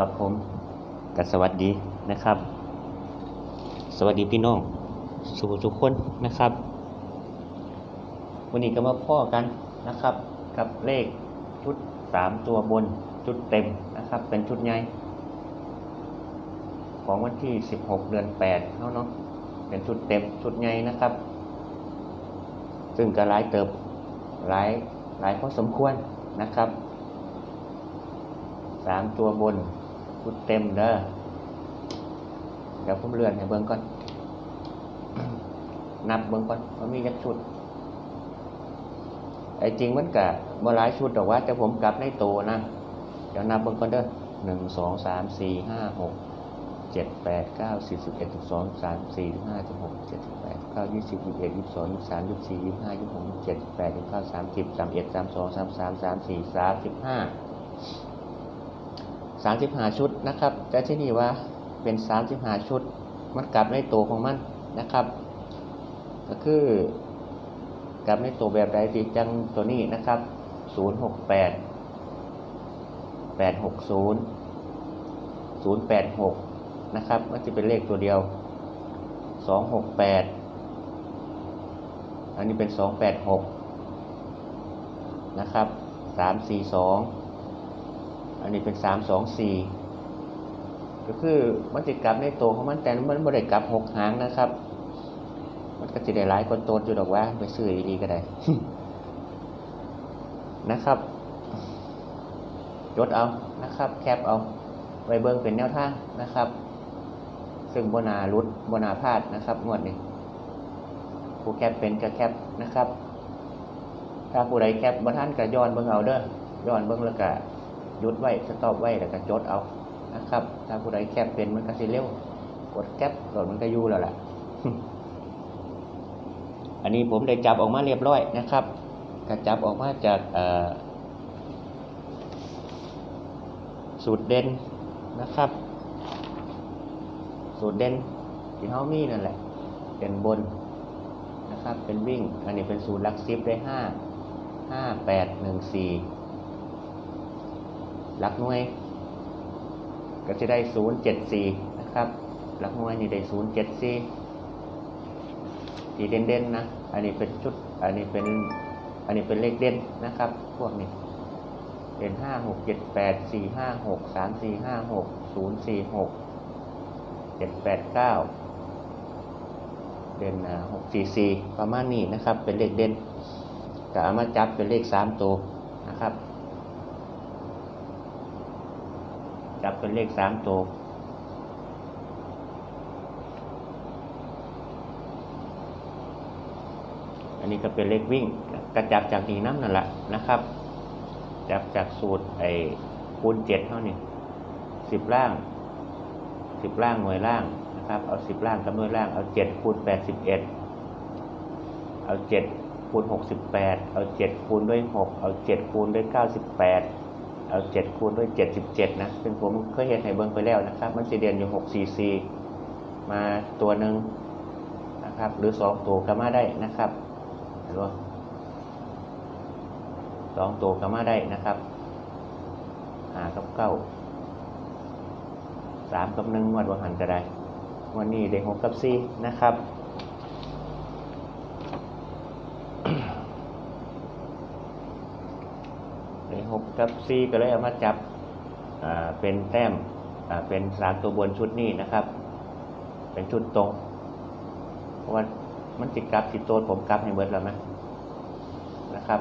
ครับผมกับสวัสดีนะครับ สวัสดีพี่น้องสุขทุกคนนะครับ วันนี้ก็มาพ่อกันนะครับ กับเลขชุดสามตัวบนชุดเต็มนะครับ เป็นชุดใหญ่ของวันที่16เดือน8เนาะเนาะเป็นชุดเต็มชุดใหญ่นะครับ ซึ่งก็หลายเติบหลายหลายพอสมควรนะครับสามตัวบน ดเต็มเด้อเดี๋ยวผมเลื่อนให้เบิ่งก่อน นับเบิ่งก่อนว่ามีจักชุด ไอ้จริงมันกะบ่หลายชุดดอกว่าแต่ผมกลับในโตนะ เดี๋ยวนับเบิ่งก่อนเด้อหนึ่งสองสามสี่ห้าหกเจ็ดแปดเก้าสิบสิบเอ็ดสิบสองสามสี่ห้าสิบหกเจ็ดแปดเก้ายี่สิบยี่สิบเอ็ดยี่สิบสองยี่สิบสามยี่สิบสี่ยี่สิบห้ายี่สิบหกยี่สิบเจ็ดยี่สิบแปดยี่สิบเก้าสามสิบสามเอ็ดสามสองสามสามสามสี่สามสิบห้า สามสิบห้าชุดนะครับแต่ที่นี่ว่าเป็นสามสิบห้าชุด มันกลับในตัวของมันนะครับ ก็คือกลับในตัวแบบใดสิจังตัวนี้นะครับศูนย์หกแปดแปดหกศูนย์ศูนย์แปดหกนะครับ มันจะเป็นเลขตัวเดียวสองหกแปดอันนี้เป็นสองแปดหกนะครับสามสี่ส อันนี้เป็นสามสองสี่ก็คือมันจะกลับในตัวของมันแต่มันไม่ได้กลับหกหางนะครับ มันก็จะได้หลายคนโตนอยู่ดอกว่าไปซื้อดีๆก็ได้นะครับจดเอานะครับ แคปเอาไว้เบิ่งเป็นแนวทางนะครับ ซึ่งบนารุดบนาพลาดนะครับงวดนี้ผู้แคปเป็นก็แคปนะครับ ถ้าผู้ใดแคปบ่ท่านก็ย้อนเบิ่งเอาเด้อย้อนเบิ่งแล้วก็ หยุดไว้สต็อปไว้แล้วก็จดเอานะครับ ถ้าผู้ใดแคปเป็นมันก็สิเร็ว กดแคปโหลดมันก็ยู่แล้วล่ะ อันนี้ผมได้จับออกมาเรียบร้อยนะครับก็จับออกมาจากสูตรเด่นนะครับ สูตรเด่นที่เฮามีนั่นแหละเป็นบนนะครับเป็นวิ่ง อันนี้เป็นสูตรลักซิปได้ห้าห้าแปดหนึ่งสี่ ลักหน่วย ก็จะได้ศูนย์เจ็ดสี่นะครับลักหน่วยนี่ได้ศูนย์เจ็ดสี่สีเด่นๆนะ อันนี้เป็นชุด อันนี้เป็น อันนี้เป็นเลขเด่นนะครับ พวกนี้เด่นห้าหกเจ็ดแปดสี่ห้าหกสามสี่ห้าหกศูนย์สี่หกเจ็ดแปดเก้าเด่นหกสี่สี่ประมาณนี้นะครับ เป็นเลขเด่นก็เอามาจับเป็นเลขสามตัวนะครับ จับเป็นเลขสามตัวอันนี้ก็เป็นเลขวิ่งกระจับจากนี้น้ำนั่นแหละนะครับ จับจากสูตรไอ้คูณเจ็ดเท่านี้สิบล่างสิบล่างหน่วยล่างนะครับเอาสิบล่างกับหน่วยล่างเอาเจ็ดคูณแปดสิบเอ็ดเอาเจ็ดคูณหกสิบแปดเอาเจ็ดคูณด้วยหกเอาเจ็ดคูณด้วยเก้าสิบแปด เอาเจ็ดคูณด้วยเจ็ดสิบเจ็ดนะซึ่งผมเคยเห็นให้เบิ้งไปแล้วนะครับ มันจะเรียนอยู่หกซีซีมาตัวหนึ่งนะครับ หรือสองตัวก็มาได้นะครับเห็นไหมสองตัวก็มาได้นะครับหากับเก้าสามกับหนึ่งวันวัหันก็ได้ วันนี้เด็กหกกับสี่นะครับ เด็กหกกับสี่ก็เลยเอามาจับอ่าเป็นแต้มอ่าเป็นสามตัวบนชุดนี้นะครับ เป็นชุดตรงเพราะว่ามันติดกลับติดตัวผมกลับให้เบิดแล้วไหมนะครับ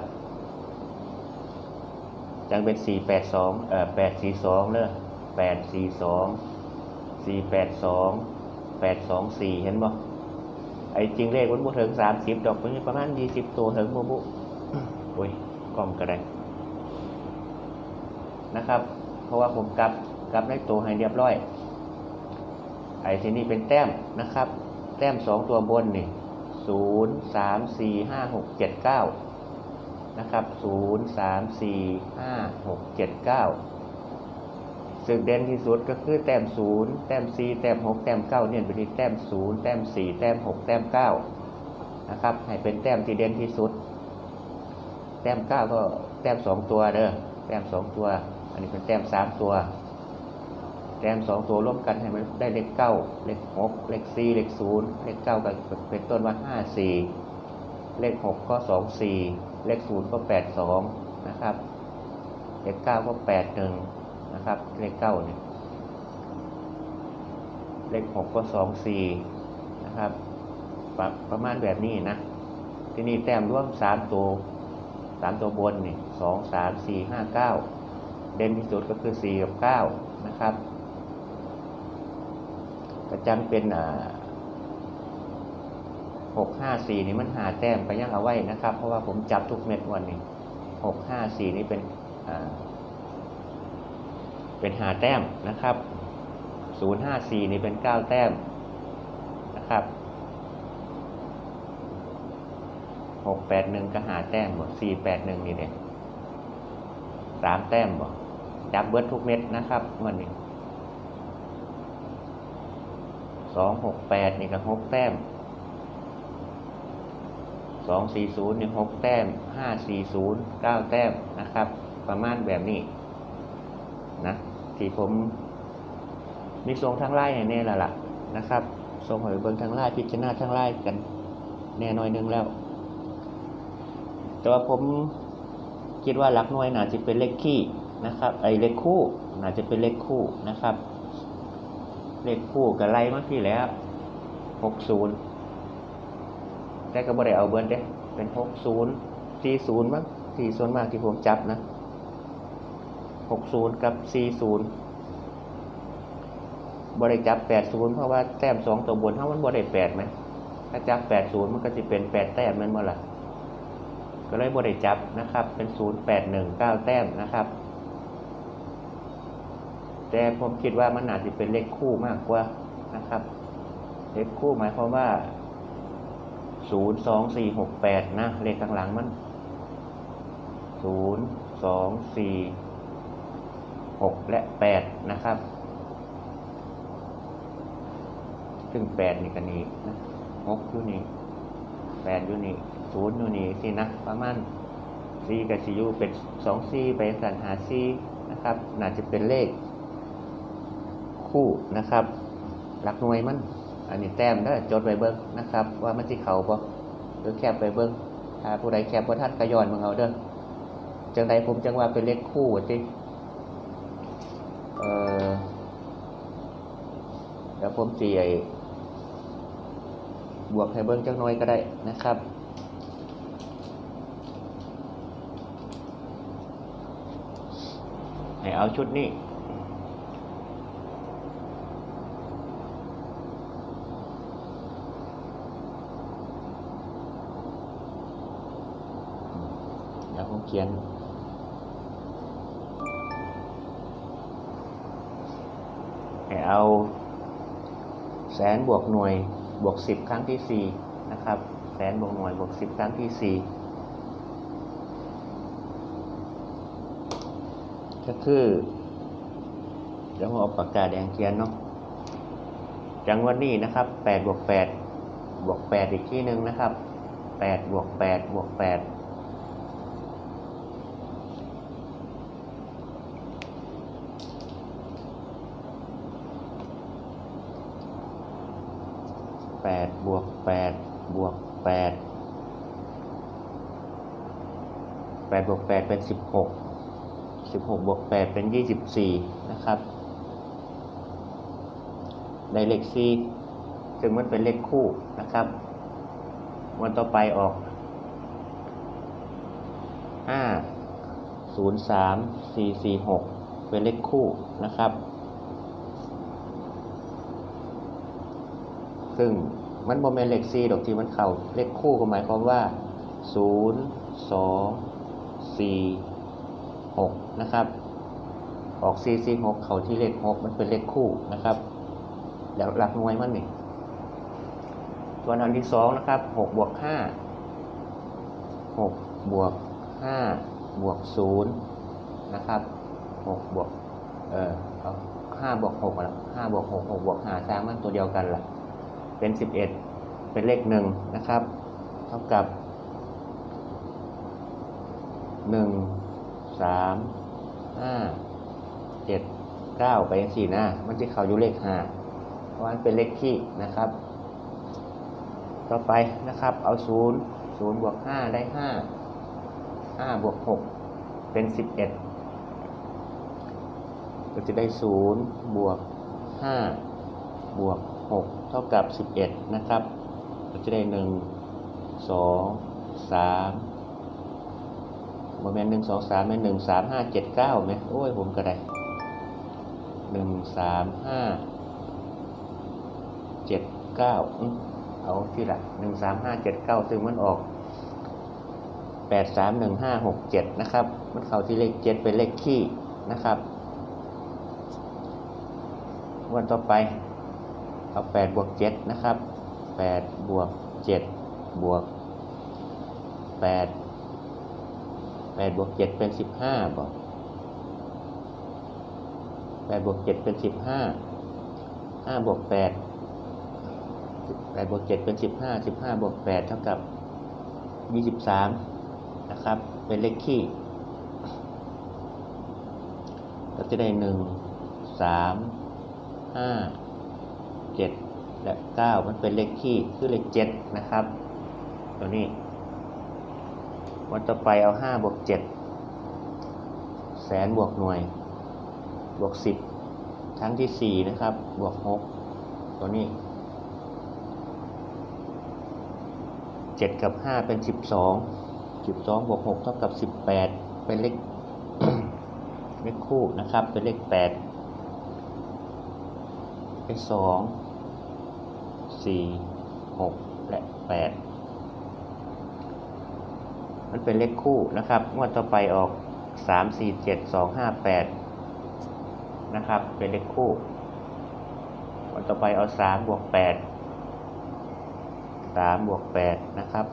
จังเป็นสี่แปดสองเอ่อแปดสี่สองเลยแปดสี่สองสี่แปดสองแปดสองสี่เห็นบ่ไอ้จริงเลขมันบ่ถึงสามสิบดอกมันประมาณยี่สิบตัวถึงบ่บุโอ้ยกล้องกระได นะครับ เพราะว่าผมกลับกลับในตัวให้เรียบร้อย ไอ้ที่นี่เป็นแต้มนะครับ แต้มสองตัวบนนี่ศูนย์สามสี่ห้าหกเจ็ดเก้านะครับศูนย์สามสี่ห้าหกเจ็ดเก้าสึกเด่นที่สุดก็คือแต้มศูนย์แต้มสี่แต้มหกแต้มเก้าเนี่ยเป็นที่แต้มศูนย์แต้มสี่แต้มหกแต้มเก้านะครับ ให้เป็นแต้มที่เด่นที่สุด แต้มเก้าก็แต้มสองตัวเด้อแต้มสองตัว อันนี้เป็นแต้มสามตัว แต้มสองตัวร่วมกันให้มันได้เลขเก้าเลขหกเลขสี่เลขศูนย์เลขเก้าก็เป็นต้นว่าห้าสี่เลขหกก็สองสี่เลขศูนย์ก็แปดสองนะครับ เลขเก้าก็แปดหนึ่งนะครับ เลขเก้าเนี่ยเลขหกก็สองสี่นะครับประประมาณแบบนี้นะ ที่นี่แต้มร่วมสามตัวสามตัวบนนี่สองสามสี่ห้าเก้า เด่นที่สุดก็คือสี่กับเก้านะครับประจำเป็นหกห้าสี่นี่มันหาแต้มไปยังเอาไว้นะครับ เพราะว่าผมจับทุกเม็ดวันนี้หกห้าสี่นี่เป็นเป็นหาแต้มนะครับศูนย์ห้าสี่นี่เป็นเก้าแต้มนะครับหกแปดหนึ่งก็หาแต้มหมดสี่แปดหนึ่งนี่เนี่ยสามแต้มบ่ จับเบิร์ดทุกเม็ดนะครับวันนี้สองหกแปดนี่ก็หกแต้มสองสี่ศูนย์นี่หกแต้มห้าสี่ศูนย์เก้าแต้มนะครับ ประมาณแบบนี้นะที่ผมมีทรงทางไล่แน่ๆแล้วล่ะนะครับทรงหอยเบิงทางไล่พิจารณาทางไล่กันแน่น้อยหนึงแล้ว แต่ว่าผมคิดว่าหลักหน่วยน่าจะเป็นเลขขี้ นะครับ ไอ้เลขคู่น่าจจะเป็นเลขคู่นะครับ เลขคู่กับไล่มาที่แล้วหกศูนย์แต่ก็บ่ได้เอาเบิร์นเด้เป็นหกศูนย์สี่ศูนย์มั้งสี่ส่วนมากที่ผมจับนะหกศูนย์กับสี่ศูนย์บริจับแปดศูนย์เพราะว่าแต้มสองตัวบนเท่ามันบริแปดไหมถ้าจับแปดศูนย์มันก็จะเป็นแปดแต้มแมันบ่ล่ะก็เลยบริจับนะครับ เป็นศูนย์แปดหนึ่งเก้าแต้มนะครับ แต่ผมคิดว่ามันอาจจะเป็นเลขคู่มากกว่านะครับ เลขคู่หมายความว่าศูนย์สองสี่หกแปดนะ เลขข้างหลังมันศูนย์สองสี่หกและแปดนะครับ ซึ่งแปดนี่กันนี้นะหกอยู่นี่แปดอยู่นี่ศูนย์อยู่นี่สินะ ประมาณสี่กับสี่ยูเป็นสองสี่ไปสันหาสี่นะครับ น่าจะเป็นเลข คู่นะครับ หลักหน่วยมันอันนี้แต้มเด้อจดไว้เบิ้งนะครับ ว่ามันสิเขาบ่หรือแคบไปเบิ้งถ้าผู้ใดแคบบ่ทันก็ย้อนมึงเอาเด้อจังใดผมจังว่าเป็นเลขคู่จิเออเดี๋ยวผมสีไบวกให้เบิ้งจักหน่อยก็ได้นะครับให้เอาชุดนี้ แล้วก็เขียนให้เอาแสนบวกหน่วยบวก 10 ครั้งที่ 4 นะครับ แสนบวกหน่วยบวก 10 ครั้งที่ 4 ก็คือเดี๋ยวเอาปากกาแดงเขียนเนาะจังวันนี้นะครับ 8 บวก 8 บวก 8 อีกที่หนึ่งนะครับ 8 บวก 8 บวก 8 บวกแปดบวกแปดแปดบวกแปดเป็นสิบหกสิบหกบวกแปดเป็นยี่สิบสี่นะครับได้เลขสี่ซึ่งมันเป็นเลขคู่นะครับ วันต่อไปออกห้าศูนย์สามสี่สี่หกเป็นเลขคู่นะครับ ซึ่ง มันโมเมนเลขซีดอกที่มันเข่าเลขคู่ก็หมายความว่าศูนย์สองสี่หกนะครับ ออกซีซีหกเข่าที่เลขหกมันเป็นเลขคู่นะครับ แล้วหลักหน่วยมันนี่ส่วนอันที่สองนะครับหกบวกห้าหกบวกห้าบวกศูนย์นะครับหกบวกเอ่อห้าบวกหกละห้าบวกหกหกบวกห้าสร้างมันตัวเดียวกันแหละ เป็นสิบเอ็ดเป็นเลขหนึ่งนะครับ เท่ากับหนึ่งสามห้าเจ็ดเก้าไปยังสี่หนะมันจะเข้าอยู่เลขห้าเพราะมันเป็นเลขคี่นะครับ ต่อไปนะครับ เอาศูนย์ศูนย์บวกห้าได้ห้าห้าบวกหกเป็นสิบเอ็ดก็จะได้ศูนย์บวกห้าบวกหก เท่ากับสิบเอ็ดนะครับก็จะได้หนึ่งสองสามโมเมนต์หนึ่งสองสามเป็นหนึ่งสามห้าเจ็ดเก้าไหมโอ้ย ผมก็ได้หนึ่งสามห้าเจ็ดเก้าเอาที่ละหนึ่งสามห้าเจ็ดเก้าซึ่งมันออกแปดสามหนึ่งห้าหกเจ็ดนะครับ มันเข้าที่เลขเจ็ดเป็นเลขขี้นะครับ วันต่อไป เอาแปดบวกเจ็ดนะครับแปดบวกเจ็ดบวกแปดแปดบวกเจ็ดเป็นสิบห้าบอกแปดบวกเจ็ดเป็นสิบห้าห้าบวกแปดแปดบวกเจ็ดเป็นสิบห้าสิบห้าบวกแปดเท่ากับยี่สิบสามนะครับ เป็นเลขคี่เราจะได้หนึ่ง สามห้าเจ็ดและเก้ามันเป็นเลขคี่คือเลขเจ็ดนะครับ ตัวนี้ วันต่อไปเอาห้าบวกเจ็ดแสนบวกหน่วย บวกสิบครั้งที่สี่นะครับ บวกหกตัวนี้เจ็ดกับห้าเป็นสิบสองสิบสองบวกหกเท่ากับสิบแปดเป็นเลขเลขคู่นะครับ เป็นเลขแปดเลขสอง สี่หกและแปดมันเป็นเลขคู่นะครับงวดต่อไปออกสามสี่เจ็ดสองห้าแปดนะครับ เป็นเลขคู่งวันต่อไปเอาสามบวกแปดสามบวกแปดนะครับ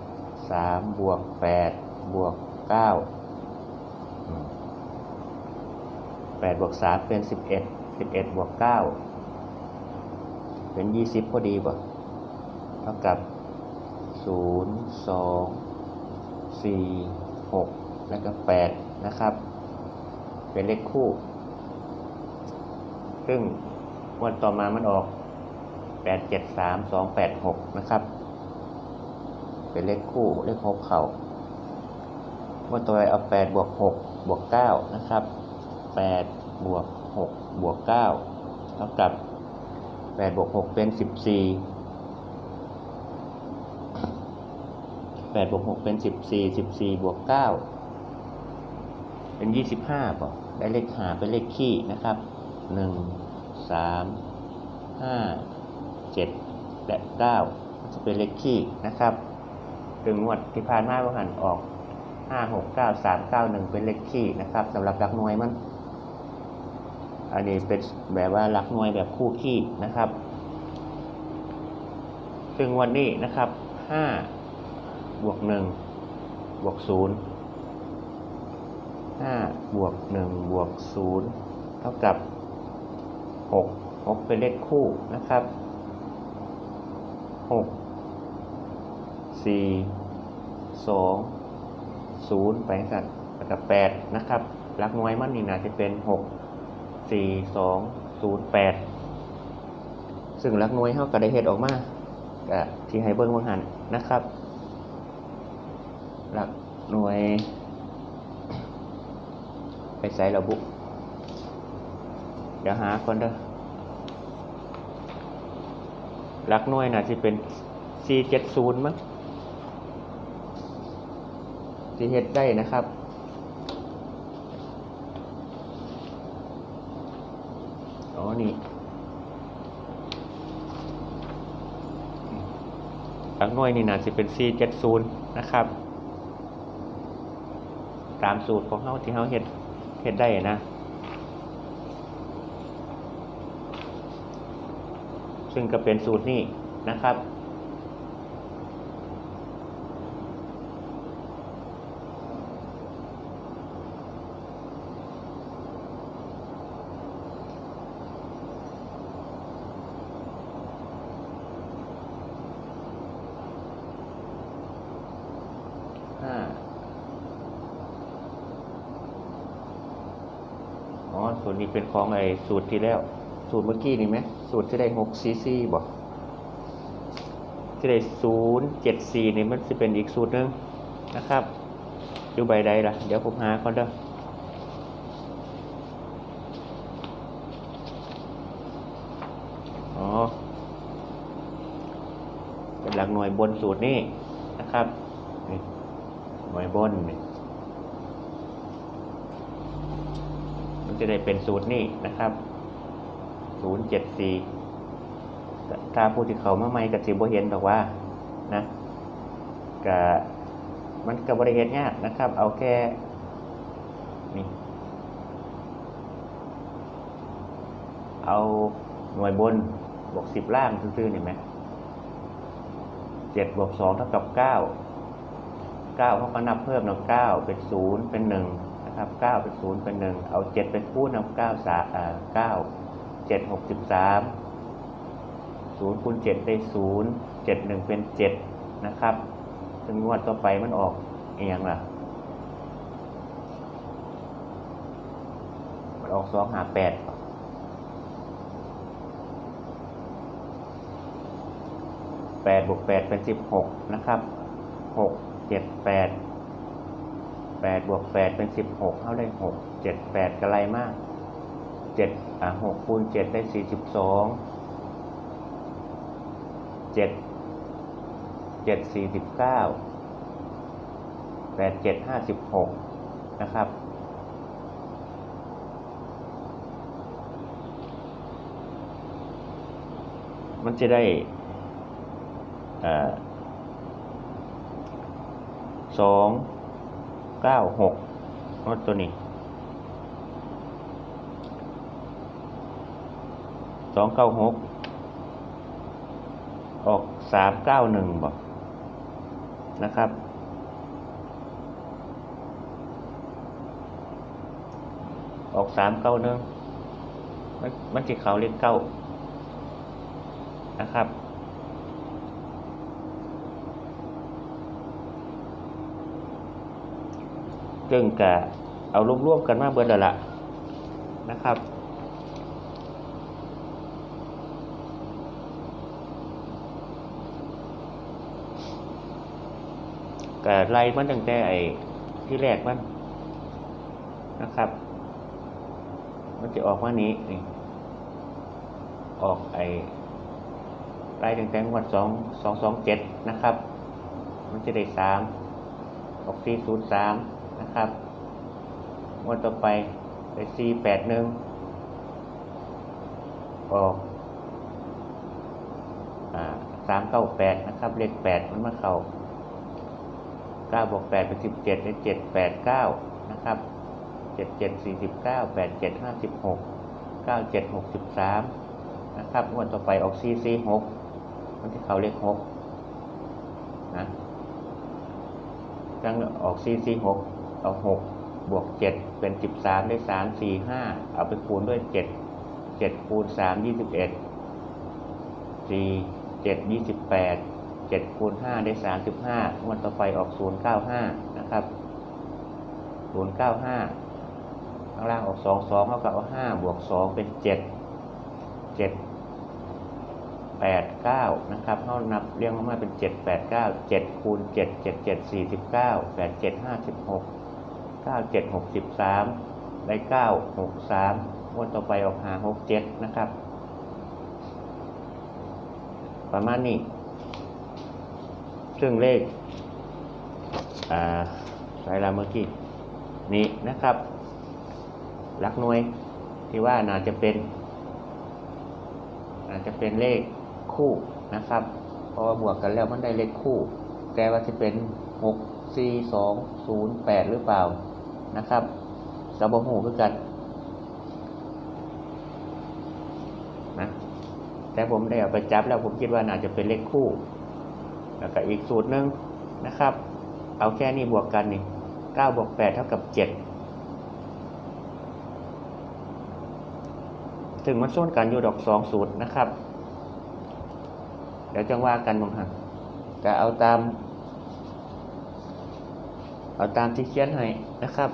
สามบวกแปดบวกเก้าแปดบวกสามเป็นสิบเอ็ดสิบเอ็ดบวกเก้าเป็นยี่สิบพอดีบ่ เท่ากับศูนย์สองสี่หกแล้วก็แปดนะครับ เป็นเลขคู่ ซึ่งวันต่อมามันออกแปดเจ็ดสามสองแปดหกนะครับ เป็นเลขคู่เลขหกเข่าวันต่อไปเอาแปดบวกหกบวกเก้านะครับแปดบวกหกบวกเก้าเท่ากับแปดบวกหกเป็นสิ บสี่แปดบวกหกเป็นสิบสี่สิบสี่บวกเก้าเป็นยี่สิบห้าป่ะได้เลขหาเป็นเลขขี้นะครับหนึ่งสามห้าเจ็ดและเก้าจะเป็นเลขขี้นะครับถึงงวดที่ผ่านมาว่าหันออกห้าหกเก้าสามเก้าหนึ่งเป็นเลขขี้นะครับสำหรับหลักหน่วยมัน อันนี้เป็นแบบว่าหลักหน่วยแบบคู่ขี้นะครับ ซึ่งวันนี้นะครับห้า บวกหนึ่งบวกศูนย์ห้าบวกหนึ่งบวกศูนย์เท่ากับหกหกเป็นเลขคู่นะครับหกสี่สองศูนย์ไปสัตว์กับแปดนะครับหลักน่วยมันนี่นะจะเป็นหกสี่สองศูนย์แปดซึ่งหลักน่วยเขาก็ได้เฮ็ดออกมากที่ให้เบิ้งวังหันนะครับ หลักหน่วย ไปใส่ระบุ เดี๋ยวหาคนเด้อหลักหน่วยน่ะจะเป็น470มั้งที่เฮ็ดได้นะครับอ๋อนี่หลักหน่วยนี่น่าจะเป็น 470 นะครับ ตามสูตรของเฮาที่เฮาเฮ็ดเฮ็ดได้นะซึ่งก็เป็นสูตรนี้นะครับห้า อ๋อ สูตรนี้เป็นของไอ้สูตรที่แล้ว สูตรเมื่อกี้นี่ไหมสูตรที่ได้หกซีซีบอกที่ได้ศูนย์เจ็ดสี่นี่มันจะเป็นอีกสูตรหนึ่งนะครับ ดูใบใดล่ะ เดี๋ยวผมหาก่อนเด้ออ๋อเป็นหลักหน่วยบนสูตรนี้นะครับ หน่วยบนนี่มัน จะได้เป็นสูตรนี้นะครับศูนย์เจ็ดสี่ถ้าผู้ที่เขามาใหม่กับสิบเห็นดอกว่านะกะมันกับบริเหตุยากนะครับ เอาแค่นี่เอาหน่วยบนบวกสิบล่างซื่อๆเห็นไหมเจ็ดบวกสองเท่ากับเก้าเก้าเขาก็นับเพิ่มเนาะเก้าเป็นศูนย์เป็นหนึ่ง นะครับเก้าเป็นศูนย์เป็นหนึ่งเอาเจ็ดเป็นคูณนำเก้าสาอ่าเก้าเจ็ดหกสิบสามศูนย์คูณเจ็ดได้ศูนย์เจ็ดหนึ่งเป็นเจ็ดนะครับซึ่งงวดต่อไปมันออกเอียงล่ะมันออกสองหาแปดแปดบวกแปดเป็นสิบหกนะครับหกเจ็ดแปด แปดบวกแปดเป็นสิบหกเข้าได้หกเจ็ดแปดกระไรมากเจ็ดอะหกคูณเจ็ดได้สี่สิบสองเจ็ดเจ็ดสี่สิบเก้าแปดเจ็ดห้าสิบหกนะครับมันจะได้สอง เก้าหกนอตัวนี้สองเก้าหกออกสามเก้าหนึ่งบอกนะครับ ออกสามเก้าหนึ่งมันจะเขาเรียกเก้านะครับ จึงกะเอารวมๆกันมาเบิดแล้วละนะครับก็ไล่มันตั้งแต่ไอ้ที่แรกมันนะครับ มันจะออกมานี้นี่ออกไอ้ไล่ตั้งแต่งวดสองสองสองเจ็ดนะครับ มันจะได้สามออกสี่ศูนย์สาม นะครับงวดต่อไปได้สี่แปดหนึ่งออกสามเก้าแปดนะครับ เลขแปดมันมาเข้าเก้าบวกแปดเป็นสิบเจ็ดเป็นเจ็ดแปดเก้านะครับเจ็ดเจ็ดสี่สิบเก้าแปดเจ็ดห้าสิบหกเก้าเจ็ดหกสิบสามนะครับงวดต่อไปออกซีซีหกมันที่เขาเลขหกนะจังออกซีซีหก เอาหกบวกเจ็ดเป็นสิบสามได้สามสี่ห้าเอาไปคูณด้วยเจ็ดเจ็ดคูณสามยี่สิบเอ็ดสี่เจ็ดยี่สิบแปดเจ็ดคูณห้าได้สามสิบห้างวดต่อไปออกศูนย์เก้าห้านะครับศูนย์เก้าห้าข้างล่างออกสองสองเท่ากับเอาห้าบวกสองเป็นเจ็ดเจ็ดแปดเก้านะครับเท่านับเรียงออกมาเป็นเจ็ดแปดเก้าเจ็ดคูณเจ็ดเจ็ดเจ็ดสี่สิบเก้าแปดเจ็ดห้าสิบหก เก้าเจ็ดหกสิบสามได้เก้าหกสามงวดต่อไปออกหาหกเจ็ดนะครับ ประมาณนี้ ซึ่งเลขอ่าสายลาเมื่อกี้นี้นะครับลักหน่วยที่ว่าน่าจะเป็นอาจจะเป็นเลขคู่นะครับเพราะว่าบวกกันแล้วมันได้เลขคู่ แต่ว่าจะเป็นหกสี่สองศูนย์แปดหรือเปล่า นะครับกระบอหูคือกันนะแต่ผมได้เอาไปจับแล้วผมคิดว่าน่าจะเป็นเลขคู่แล้วก็อีกสูตรหนึ่งนะครับ เอาแค่นี้บวกกันนี่เก้าบวกแปดเท่ากับเจ็ดถึงมันส่วนกันอยู่ดอกสองสูตรนะครับ เดี๋ยวจะว่ากันบางครั้งแต่เอาตาม เอาตามที่เขียนให้นะครับ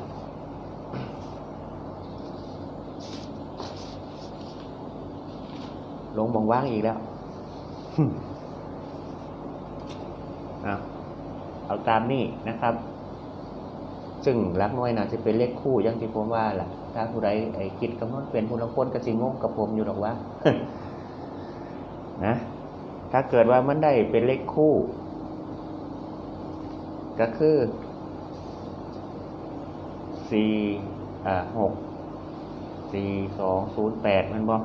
ลงบองว่างอีกแล้วเอาเอาตามนี่นะครับ ซึ่งรักน้อยนะจะเป็นเลขคู่อยังที่ผมว่าล่ะ ถ้าผู้ใดไอ้คิดกำนดเป็นผู้ลางคนกสิงงกับผมอยู่หรอกว่านะถ้าเกิดว่ามันได้เป็นเลขคู่ ก็คือสี่อ่าหกสี่สองศูนย์แปดมันบอก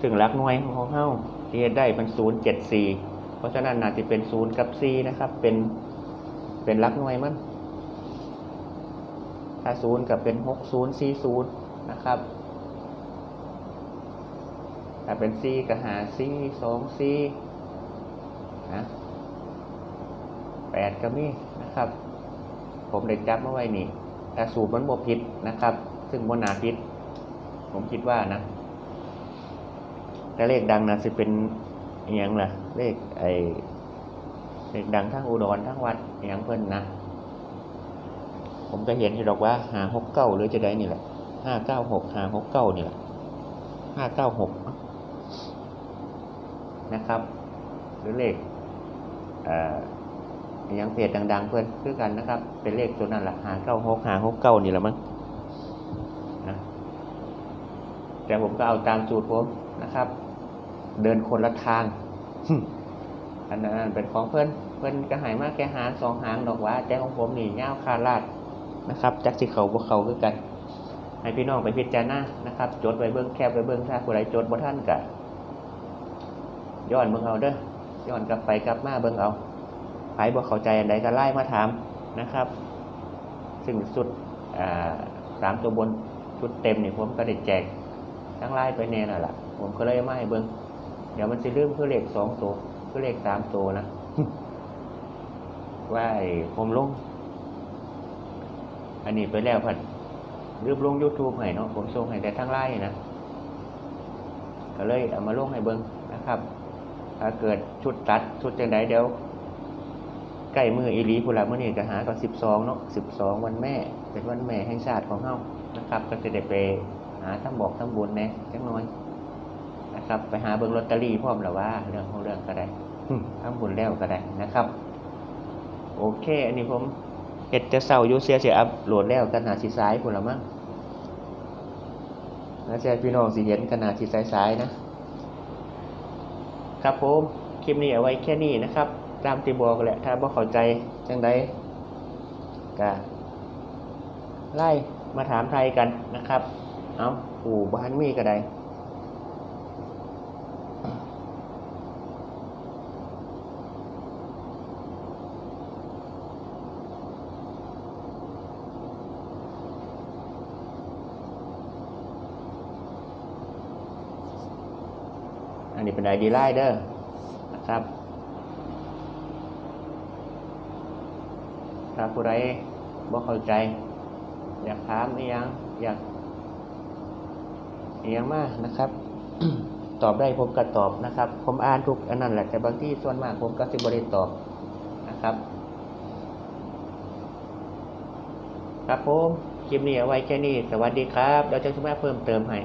ซึ่งรักน้อยของเฮาที่ได้มันศูนย์เจ็ดสี่เพราะฉะนั้นน่าจะเป็นศูนย์กับสี่นะครับ เป็นเป็นรักน้อยมันถ้าศูนย์กับเป็นหกศูนย์สี่ศูนย์นะครับถ้าเป็นสี่ก็หาสี่สองสี่นะแปดก็มีนะครับ ผมได้จับมาไว้นี่แต่สูตรมันบวผิดนะครับ ซึ่งบนนาผิด ผมคิดว่านะ แต่เลขดังนะสิเป็นอย่างล่ะเลขไอเลขดังทั้งอุดรทั้งวัดอย่างเพิ่นนะ ผมก็เห็นที่ดอกว่าหาหกเก้าหรือจะได้นี่แหละห้าเก้าหกหาหกเก้านี่แหละห้าเก้าหกนะครับ หรือเลขเอ่ออหยังเพจดัง ๆ เพื่อนคือกันนะครับ เป็นเลขตัวนั้นแหละหาเก้าหกหาหกเก้านี่แหละมั้งนะแต่ผมก็เอาตามสูตรผมนะครับ เดินคนละทางอันนั้นเป็นของเพื่อนเพื่อนก็ใหายมากแค่หางสองหางดอกว่าแต่ของผมนี่เงาคาลาดนะครับจักสิเขาบ่เขาคือกัน ให้พี่น้องไปพิจารณานะครับ จดไว้เบิ้องแคบไว้เบิ้องถ้าผู้ใดจดบ่ท่านกะย้อนเบิ้องเอาเด้อย้อนกลับไปกลับมาเบิ้องเอาใครบ่เข้าใจอันใดก็ไล่มาถามนะครับ ซึ่งสุดสามตัวบนชุดเต็มนี่ผมก็ได้แจกทั้งไล่ไปแน่น่ะล่ะผมก็เลยเอามาให้เบิ้อง เดี๋ยวมันจะลืมเพื่อเลขสองตัวเพื่อเลขสามตัวนะว่าไอ้ผมลง อันนี้ไปแล้วผัดรีบลง YouTube ให้เนาะผมส่งให้แต่ทั้งไล่นะก็เลยเอามาลงให้เบิ้งนะครับ ถ้าเกิดชุดตัดชุดจังไดเดี๋ยวใกล้มืออีหลีพุละเมื่อนี้ก็หาก็สิบสองเนาะสิบสองวันแม่ เป็นวันแม่แห่งชาติของเฮานะครับ ก็จะได้ไปหาทั้งบอกทั้งบุญแน่จังน้อย ครับไปหาเบิ้งลอตเตอรี่พร้อมแล้วว่าเรื่องของเรื่องก็ได้ทั้งบุญแล้วก็ได้นะครับ โอเค อันนี้ผมเห็ดจะเศร้าอยูเสียเสียอัพโหลดแล้วกันหนาชีซ้ายพุ่นละมั้งแล้วเสียพี่น้องสิเห็นกันหนาชีซ้ายซ้ายๆนะ ครับผมคลิปนี้เอาไว้แค่นี้นะครับ ตามที่บอกแหละ ถ้าบ่เข้าใจจังใดก็ไล่มาถามไทยกันนะครับ เอาปู่บ้านมีก็ได้ เป็นไอดีไลเดอร์นะครับถ้าผู้ใดบ่เข้าใจ อยากถามอียังอยากอียังมากนะครับ ตอบได้ผมก็ตอบนะครับ ผมอ่านทุกอันนั้นแหละแต่บางที่ส่วนมากผมก็สิบริตอบนะครับ ครับผมคลิปนี้เอาไว้แค่นี้ สวัสดีครับเดี๋ยวจะมาเพิ่มเติมให้